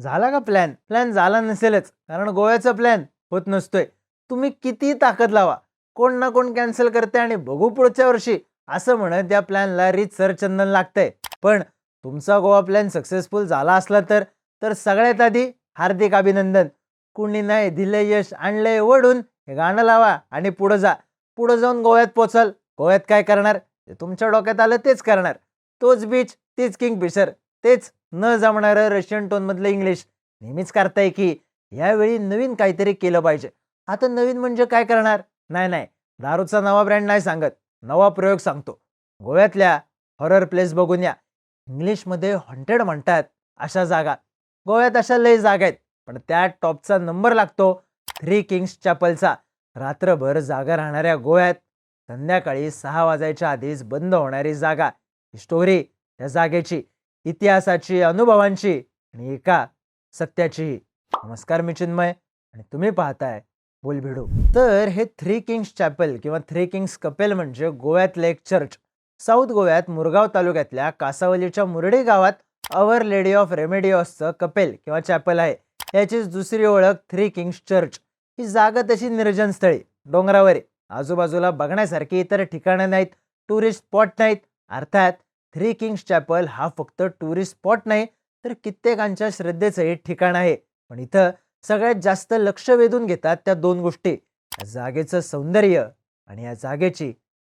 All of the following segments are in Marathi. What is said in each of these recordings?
झाला का प्लॅन प्लॅन झाला नसेलच कारण गोव्याचा प्लॅन होत नसतोय. तुम्ही किती ताकद लावा. कोण ना कोण कॅन्सल करते आणि बघू पुढच्या वर्षी. असं म्हणत त्या प्लॅनला रीत सरचंदन लागतंय. पण तुमचा गोवा प्लॅन सक्सेसफुल झाला असला तर तर सगळ्यात आधी हार्दिक अभिनंदन. कुणी नाही दिले यश आणलंय ओढून. हे गाणं लावा आणि पुढं जा. पुढं जाऊन गोव्यात पोचाल. गोव्यात काय करणार? ते तुमच्या डोक्यात आलं तेच करणार. तोच बीच तीच किंगफिशर तेच न जमणारं रशियन टोनमधलं इंग्लिश नेहमीच करताय की यावेळी नवीन काहीतरी केलं पाहिजे. आता नवीन म्हणजे काय करणार? नाही नाही. दारूचा नवा ब्रँड नाही सांगत. नवा प्रयोग सांगतो. गोव्यातल्या हॉरर प्लेस बघून या. इंग्लिशमध्ये हॉन्टेड म्हणतात अशा जागा. गोव्यात अशा लय जागा आहेत पण त्या टॉपचा नंबर लागतो थ्री किंग्स चॅपलचा रात्रभर जागा राहणाऱ्या गोव्यात संध्याकाळी सहा वाजायच्या आधीच बंद होणारी जागा. ही स्टोरी त्या जागेची. इतिहासाची अनुभवांची आणि एका सत्याची. नमस्कार मी चिन्मय आणि तुम्ही पाहताय बोलभिडू. तर हे थ्री किंग्स चॅपल किंवा थ्री किंग्स कपेल म्हणजे गोव्यातलं एक चर्च. साऊथ गोव्यात मुरगाव तालुक्यातल्या कासावलीच्या मुरडी गावात अवर लेडी ऑफ रेमेडिओसचं कपेल किंवा चॅपल आहे. याचीच दुसरी ओळख थ्री किंग्स चर्च. ही जागा तशी निर्जन स्थळी डोंगरावर आजूबाजूला बघण्यासारखी इतर ठिकाणं नाहीत टुरिस्ट स्पॉट नाहीत. अर्थात थ्री किंग्स चॅपल हा फक्त टुरिस्ट स्पॉट नाही तर कित्येकांच्या श्रद्धेचं एक ठिकाण आहे. पण इथं सगळ्यात जास्त लक्ष वेधून घेतात त्या दोन गोष्टी या जागेचं सौंदर्य आणि या जागेची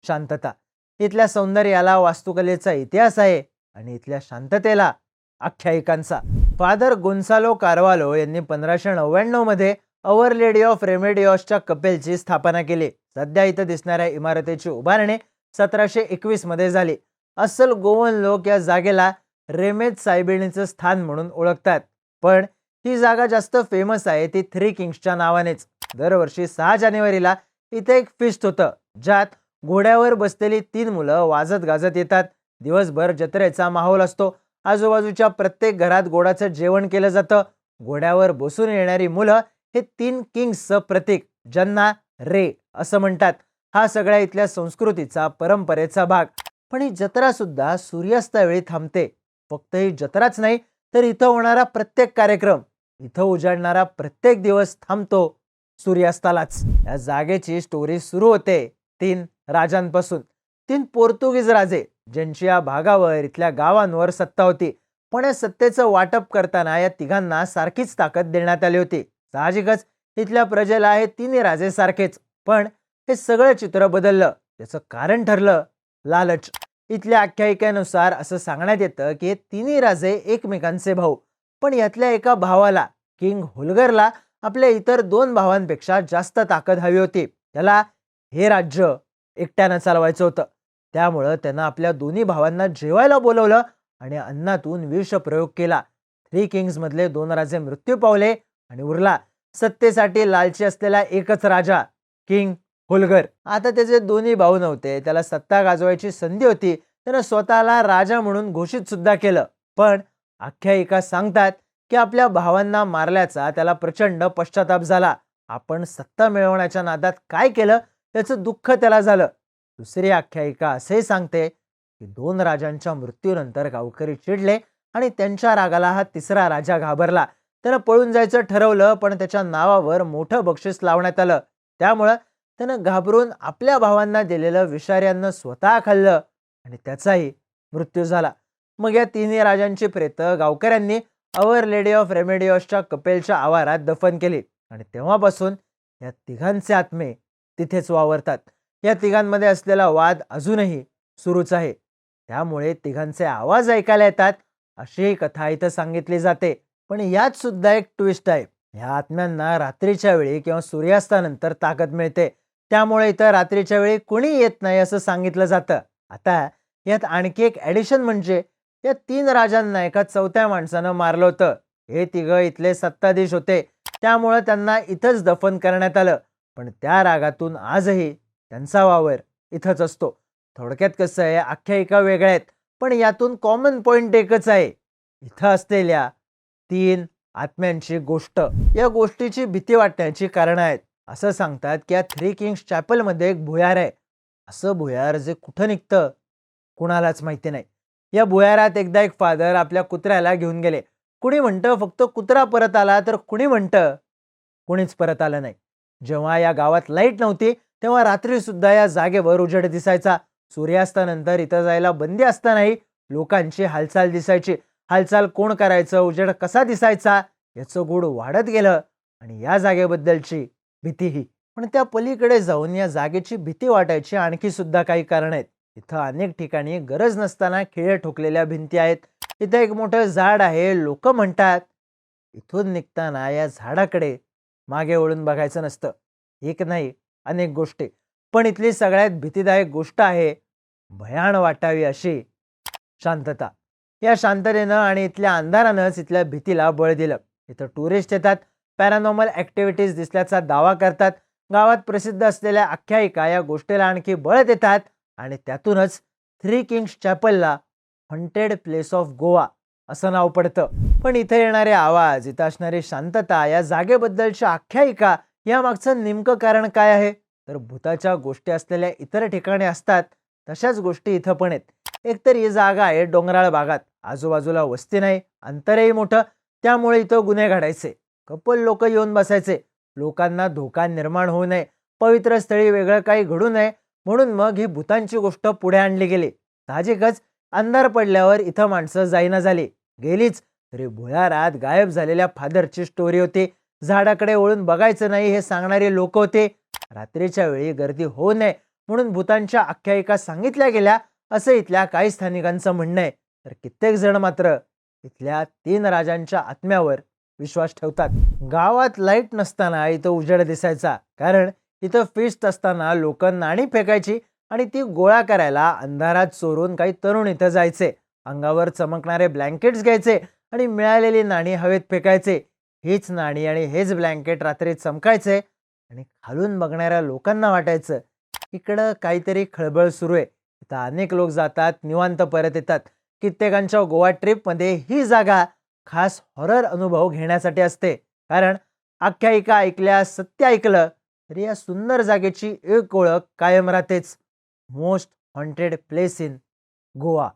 शांतता. इथल्या सौंदर्याला वास्तुकलेचा इतिहास आहे आणि इथल्या शांततेला आख्यायिकांचा. फादर गोन्सालो कारवालो यांनी पंधराशे नव्याण्णवमध्ये अवर लेडी ऑफ रेमेडिओसच्या कपेलची स्थापना केली. सध्या इथं दिसणाऱ्या इमारतीची उभारणी सतराशे एकवीसमध्ये झाली. अस्सल गोवन लोक या जागेला रेमेज सायबिणीचं स्थान म्हणून ओळखतात. पण ही जागा जास्त फेमस आहे ती थ्री किंग्सच्या नावानेच. दरवर्षी सहा जानेवारीला इथे एक फिस्ट होतं ज्यात घोड्यावर बसलेली तीन मुलं वाजत गाजत येतात. दिवसभर जत्रेचा माहोल असतो. आजूबाजूच्या प्रत्येक घरात गोडाचं जेवण केलं जातं. घोड्यावर बसून येणारी मुलं हे तीन किंग्सचं प्रतीक ज्यांना रे असं म्हणतात. हा सगळ्या इथल्या संस्कृतीचा परंपरेचा भाग. पण ही जत्रासुद्धा सूर्यास्तावेळी थांबते. फक्त ही जत्राच नाही तर इथं होणारा प्रत्येक कार्यक्रम इथं उजाडणारा प्रत्येक दिवस थांबतो सूर्यास्तालाच. या जागेची स्टोरी सुरू होते तीन राजांपासून. तीन पोर्तुगीज राजे ज्यांची या भागावर इथल्या गावांवर सत्ता होती. पण या सत्तेचं वाटप करताना या तिघांना सारखीच ताकद देण्यात आली होती. साहजिकच इथल्या प्रजेला हे तिन्ही राजे सारखेच पण हे सगळं चित्र बदललं. त्याचं कारण ठरलं. लालच. इथल्या आख्यायिकेनुसार असं सांगण्यात येतं की हे तिन्ही राजे एकमेकांचे भाऊ. पण यातल्या एका भावाला किंग होलगरला आपल्या इतर दोन भावांपेक्षा जास्त ताकद हवी होती. त्याला हे राज्य एकट्यानं चालवायचं होतं. त्यामुळं त्यानं आपल्या दोन्ही भावांना जेवायला बोलवलं आणि अन्नातून विष प्रयोग केला. थ्री किंग्समधले दोन राजे मृत्यू पावले आणि उरला. सत्तेसाठी लालची असलेला एकच राजा किंग होलकर आता त्याचे दोन्ही भाऊ नव्हते. त्याला सत्ता गाजवायची संधी होती. त्यानं स्वतःला राजा म्हणून घोषित सुद्धा केलं. पण आख्यायिका सांगतात की आपल्या भावांना मारल्याचा त्याला प्रचंड पश्चाताप झाला. आपण सत्ता मिळवण्याच्या नादात काय केलं? त्याचं दुःख त्याला झालं. दुसरी आख्यायिका असे सांगते की दोन राजांच्या मृत्यूनंतर गावकरी चिडले आणि त्यांच्या रागाला हा तिसरा राजा घाबरला. त्यानं पळून जायचं ठरवलं पण त्याच्या नावावर मोठं बक्षीस लावण्यात आलं. त्यामुळं त्यानं घाबरून आपल्या भावांना दिलेलं विषार्यानं स्वतः खाल्लं आणि त्याचाही मृत्यू झाला. मग या तिन्ही राजांची प्रेत गावकऱ्यांनी अवर लेडी ऑफ रेमेडिओसच्या कपेलच्या आवारात दफन केली आणि तेव्हापासून या तिघांचे आत्मे तिथेच वावरतात. या तिघांमध्ये असलेला वाद अजूनही सुरूच आहे. त्यामुळे तिघांचे आवाज ऐकायला येतात अशी कथा इथं सांगितली जाते. पण यात सुद्धा एक ट्विस्ट आहे. ह्या आत्म्यांना रात्रीच्या वेळी किंवा सूर्यास्तानंतर ताकद मिळते. त्यामुळे इथं रात्रीच्या वेळी कुणी येत नाही असं सांगितलं जातं. आता यात आणखी एक ॲडिशन म्हणजे या तीन राजांना एका चौथ्या माणसानं मारलं होतं. हे तिघं इथले सत्ताधीश होते. त्यामुळं त्यांना इथंच दफन करण्यात आलं. पण त्या रागातून आजही त्यांचा वावर इथंच असतो. थोडक्यात कसं आहे आख्यायिका वेगळ्या आहेत. पण यातून कॉमन पॉइंट एकच आहे. इथं असलेल्या तीन आत्म्यांची गोष्ट. या गोष्टीची भीती वाटण्याची कारणं आहेत. असं सांगतात की या थ्री किंग्स चॅपलमध्ये एक भुयार आहे. असं भुयार जे कुठं निघतं? कुणालाच माहिती नाही. या भुयारात एकदा एक फादर आपल्या कुत्र्याला घेऊन गेले. कुणी म्हणतं फक्त कुत्रा परत आला तर कुणी म्हणतं कुणीच परत आलं नाही. जेव्हा या गावात लाइट नव्हती तेव्हा रात्री सुद्धा या जागेवर उजेड दिसायचा. सूर्यास्तानंतर इथं जायला बंदी असतानाही लोकांची हालचाल दिसायची. हालचाल कोण करायचं? उजेड कसा दिसायचा? याचं गुढ वाढत गेलं आणि या जागेबद्दलची भीतीही. पण त्या पलीकडे जाऊन या जागेची भीती वाटायची आणखी सुद्धा काही कारण आहेत. इथं अनेक ठिकाणी गरज नसताना खिळे ठोकलेल्या भिंती आहेत. इथं एक मोठं झाड आहे लोक म्हणतात. इथून निघताना या झाडाकडे मागे वळून बघायचं नसतं. एक नाही अनेक गोष्टी. पण इथली सगळ्यात भीतीदायक गोष्ट आहे भयाण वाटावी अशी शांतता. या शांततेनं आणि इथल्या अंधारानंच इथल्या भीतीला बळ दिलं. इथं टुरिस्ट येतात पॅरानॉर्मल ॲक्टिव्हिटीज दिसल्याचा दावा करतात. गावात प्रसिद्ध असलेल्या आख्यायिका या गोष्टीला आणखी बळ देतात आणि त्यातूनच थ्री किंग्स चॅपलला हंटेड प्लेस ऑफ गोवा असं नाव पडतं. पण इथे येणारे आवाज इथं असणारी शांतता या जागेबद्दलच्या आख्यायिका यामागचं नेमकं कारण काय आहे? तर भूताच्या गोष्टी असलेल्या इतर ठिकाणी असतात तशाच गोष्टी इथं पण आहेत. एकतर ही जागा आहे डोंगराळ भागात आजूबाजूला वस्ती नाही अंतरही मोठं त्यामुळे इथं गुन्हे घडायचे. कपल लोक येऊन बसायचे. लोकांना धोका निर्माण होऊ नये. पवित्र स्थळी वेगळं काही घडू नये. म्हणून मग ही भूतांची गोष्ट पुढे आणली गेली. साहजिकच अंधार पडल्यावर इथं माणसं जाईना झाली. गेलीच. तरी भुयारात गायब झालेल्या फादरची स्टोरी होती. झाडाकडे वळून बघायचं नाही हे सांगणारे लोक होते. रात्रीच्या वेळी गर्दी होऊ नये. म्हणून भूतांच्या आख्यायिका सांगितल्या गेल्या. असं इथल्या काही स्थानिकांचं म्हणणं आहे. तर कित्येक जण मात्र इथल्या तीन राजांच्या आत्म्यावर विश्वास ठेवतात. गावात लाइट नसताना इथं उजेड दिसायचा. कारण इथं फिस्ट असताना लोक नाणी फेकायची आणि ती गोळा करायला अंधारात चोरून काही तरुण इथं जायचे. अंगावर चमकणारे ब्लँकेट्स घ्यायचे आणि मिळालेली नाणी हवेत फेकायचे. हीच नाणी आणि हेच ब्लँकेट रात्री चमकायचे आणि खालून बघणाऱ्या लोकांना वाटायचं इकडं काहीतरी खळबळ सुरू आहे. इथं अनेक लोक जातात निवांत परत येतात. कित्येकांच्या गोवा ट्रिपमध्ये ही जागा खास हॉरर अनुभव घेण्यासाठी असते. कारण आख्यायिका ऐकल्या सत्य ऐकलं तरी या सुंदर जागेची एक ओळख कायम राहतेच. Most haunted place in Goa